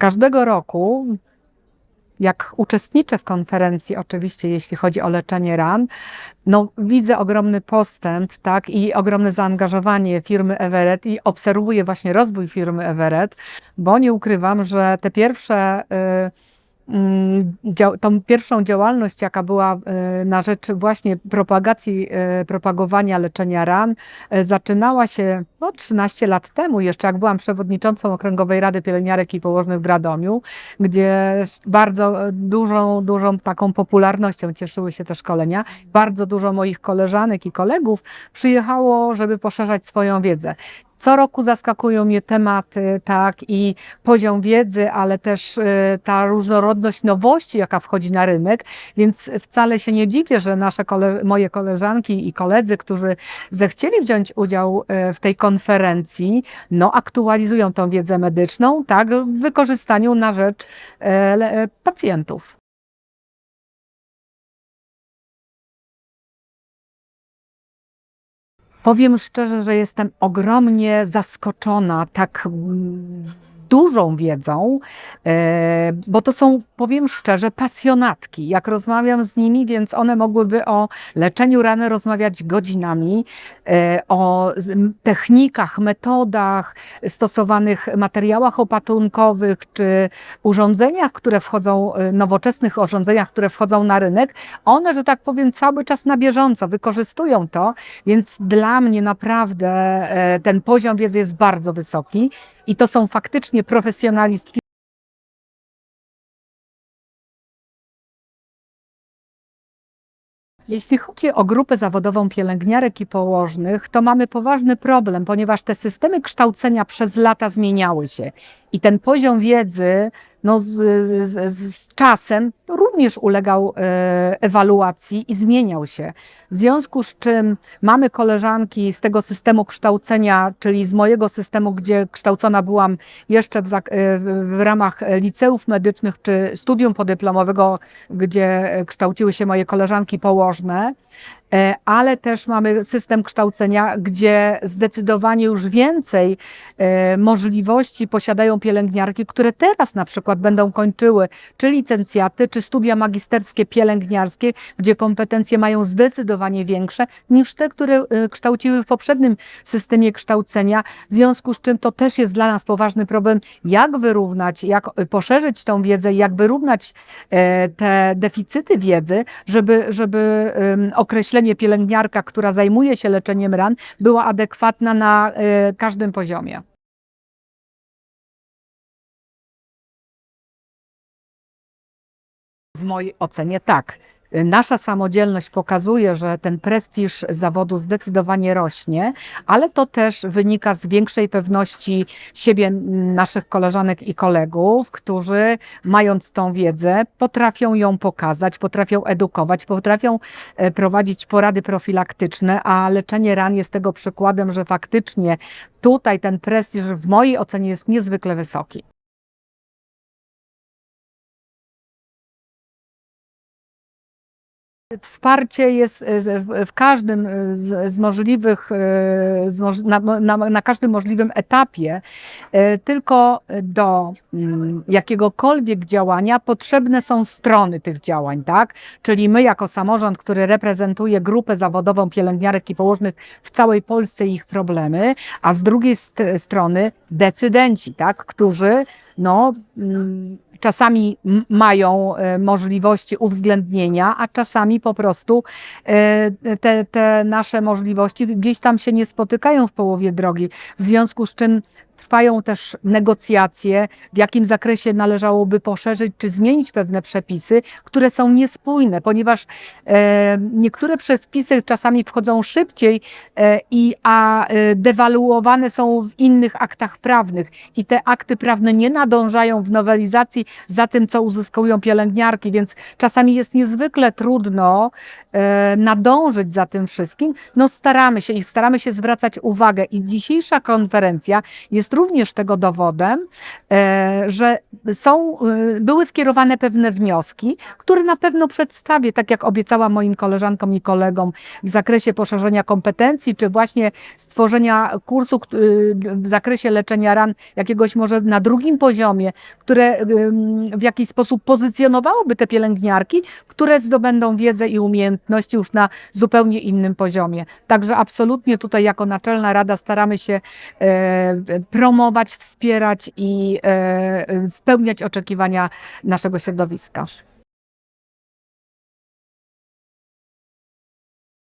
Każdego roku, jak uczestniczę w konferencji, oczywiście, jeśli chodzi o leczenie ran, no, widzę ogromny postęp, tak, i ogromne zaangażowanie firmy Everett i obserwuję właśnie rozwój firmy Everett, bo nie ukrywam, że te pierwsze y, mm, dział- tą pierwszą działalność, jaka była y, na rzecz właśnie propagacji, y, propagowania leczenia ran, y, zaczynała się no, 13 lat temu, jeszcze jak byłam przewodniczącą Okręgowej Rady Pielęgniarek i Położnych w Radomiu, gdzie bardzo dużą, dużą taką popularnością cieszyły się te szkolenia. Bardzo dużo moich koleżanek i kolegów przyjechało, żeby poszerzać swoją wiedzę. Co roku zaskakują mnie tematy, tak, i poziom wiedzy, ale też e, ta różnorodność nowości, jaka wchodzi na rynek, więc wcale się nie dziwię, że nasze kole, moje koleżanki i koledzy, którzy zechcieli wziąć udział e, w tej konferencji, no aktualizują tą wiedzę medyczną, tak, w wykorzystaniu na rzecz e, pacjentów. Powiem szczerze, że jestem ogromnie zaskoczona tak mm, dużą wiedzą, e, bo to są, powiem szczerze, pasjonatki. Jak rozmawiam z nimi, więc one mogłyby o leczeniu rany rozmawiać godzinami, e, o technikach, metodach, stosowanych materiałach opatrunkowych, czy urządzeniach, które wchodzą, e, nowoczesnych urządzeniach, które wchodzą na rynek. One, że tak powiem, cały czas na bieżąco wykorzystują to, więc dla mnie naprawdę ten poziom wiedzy jest bardzo wysoki i to są faktycznie profesjonalistki. Jeśli chodzi o grupę zawodową pielęgniarek i położnych, to mamy poważny problem, ponieważ te systemy kształcenia przez lata zmieniały się i ten poziom wiedzy no, z, z, z czasem również ulegał e, ewaluacji i zmieniał się. W związku z czym mamy koleżanki z tego systemu kształcenia, czyli z mojego systemu, gdzie kształcona byłam jeszcze w, e, w ramach liceów medycznych czy studium podyplomowego, gdzie kształciły się moje koleżanki położne. E, Ale też mamy system kształcenia, gdzie zdecydowanie już więcej e, możliwości posiadają pielęgniarki, które teraz na przykład będą kończyły czy licencjaty, czy studia magisterskie pielęgniarskie, gdzie kompetencje mają zdecydowanie większe niż te, które e, kształciły w poprzednim systemie kształcenia. W związku z czym to też jest dla nas poważny problem, jak wyrównać, jak poszerzyć tą wiedzę, jak wyrównać te deficyty wiedzy, żeby, żeby em, pielęgniarka, która zajmuje się leczeniem ran, była adekwatna na e, każdym poziomie. W mojej ocenie tak. Nasza samodzielność pokazuje, że ten prestiż zawodu zdecydowanie rośnie, ale to też wynika z większej pewności siebie naszych koleżanek i kolegów, którzy mając tą wiedzę, potrafią ją pokazać, potrafią edukować, potrafią e, prowadzić porady profilaktyczne, a leczenie ran jest tego przykładem, że faktycznie tutaj ten prestiż w mojej ocenie jest niezwykle wysoki. Wsparcie jest e, w- każdym e, z, możliwych, e, na, każdym możliwym etapie, tylko do mm, jakiegokolwiek działania potrzebne są strony tych działań, tak? Czyli my jako samorząd, który reprezentuje grupę zawodową pielęgniarek i położnych w całej Polsce ich problemy, a z drugiej st- strony decydenci, tak? Którzy no, mm, czasami mają e, możliwości uwzględnienia, a czasami po prostu e, te, te nasze możliwości gdzieś tam się nie spotykają w połowie drogi. W związku z czym trwają też negocjacje, w jakim zakresie należałoby poszerzyć czy zmienić pewne przepisy, które są niespójne, ponieważ e, niektóre przepisy czasami wchodzą szybciej, e, i, a e, dewaluowane są w innych aktach prawnych i te akty prawne nie nadążają w nowelizacji za tym, co uzyskują pielęgniarki, więc czasami jest niezwykle trudno e, nadążyć za tym wszystkim. No staramy się i staramy się zwracać uwagę i dzisiejsza konferencja jest jest również tego dowodem, e, że są, e, były skierowane pewne wnioski, które na pewno przedstawię, tak jak obiecałam moim koleżankom i kolegom w zakresie poszerzenia kompetencji, czy właśnie stworzenia kursu y, w zakresie leczenia ran jakiegoś może na drugim poziomie, które w jakiś sposób pozycjonowałoby te pielęgniarki, które zdobędą wiedzę i umiejętności już na zupełnie innym poziomie. Także absolutnie tutaj jako Naczelna Rada staramy się e, promować, wspierać i e, spełniać oczekiwania naszego środowiska.